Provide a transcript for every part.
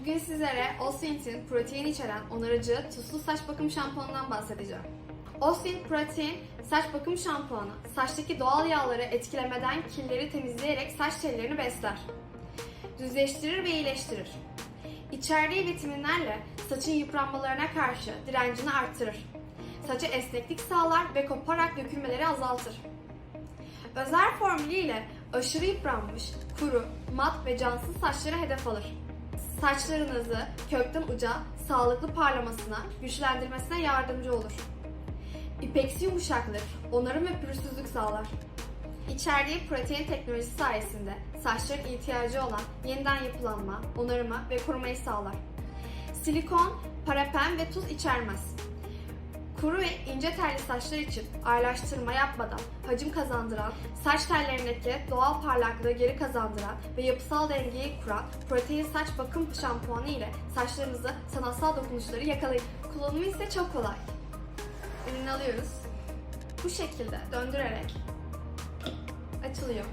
Bugün sizlere Osint'in protein içeren onarıcı tuzlu saç bakım şampuanından bahsedeceğim. Osint Protein saç bakım şampuanı saçtaki doğal yağları etkilemeden kirleri temizleyerek saç tellerini besler. Düzleştirir ve iyileştirir. İçerdiği vitaminlerle saçın yıpranmalarına karşı direncini arttırır. Saça esneklik sağlar ve koparak dökülmeleri azaltır. Özel formülüyle aşırı yıpranmış, kuru, mat ve cansız saçları hedef alır. Saçlarınızı kökten uca sağlıklı parlamasına, güçlendirmesine yardımcı olur. İpeksi yumuşaklık, onarım ve pürüzsüzlük sağlar. İçerdiği protein teknolojisi sayesinde saçların ihtiyacı olan yeniden yapılanma, onarıma ve korumayı sağlar. Silikon, paraben ve tuz içermez. Kuru ve ince telli saçlar için ağırlaştırma yapmadan hacim kazandıran, saç tellerindeki doğal parlaklığı geri kazandıran ve yapısal dengeyi kuran protein saç bakım şampuanı ile saçlarınızı sanatsal dokunuşları yakalayın. Kullanımı ise çok kolay. Ürünü alıyoruz. Bu şekilde döndürerek açılıyor.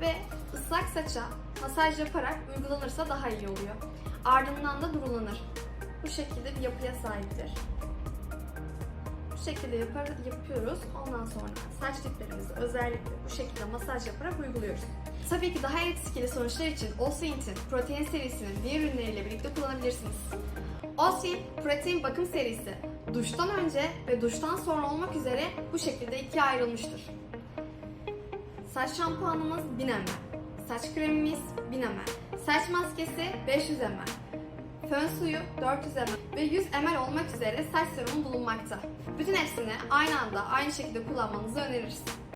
Ve ıslak saça masaj yaparak uygulanırsa daha iyi oluyor. Ardından da durulanır. Bu şekilde bir yapıya sahiptir. Şekilde yapar, yapıyoruz. Ondan sonra saç diplerimizi özellikle bu şekilde masaj yaparak uyguluyoruz. Tabii ki daha etkili sonuçlar için Osint'in protein serisinin diğer ürünleriyle birlikte kullanabilirsiniz. Osint protein bakım serisi duştan önce ve duştan sonra olmak üzere bu şekilde ikiye ayrılmıştır. Saç şampuanımız 1000 ml, saç kremimiz 1000 ml, saç maskesi 500 ml, fön suyu 400 ml ve 100 ml olmak üzere saç serumu bulunmakta. Bütün hepsini aynı anda aynı şekilde kullanmanızı öneririz.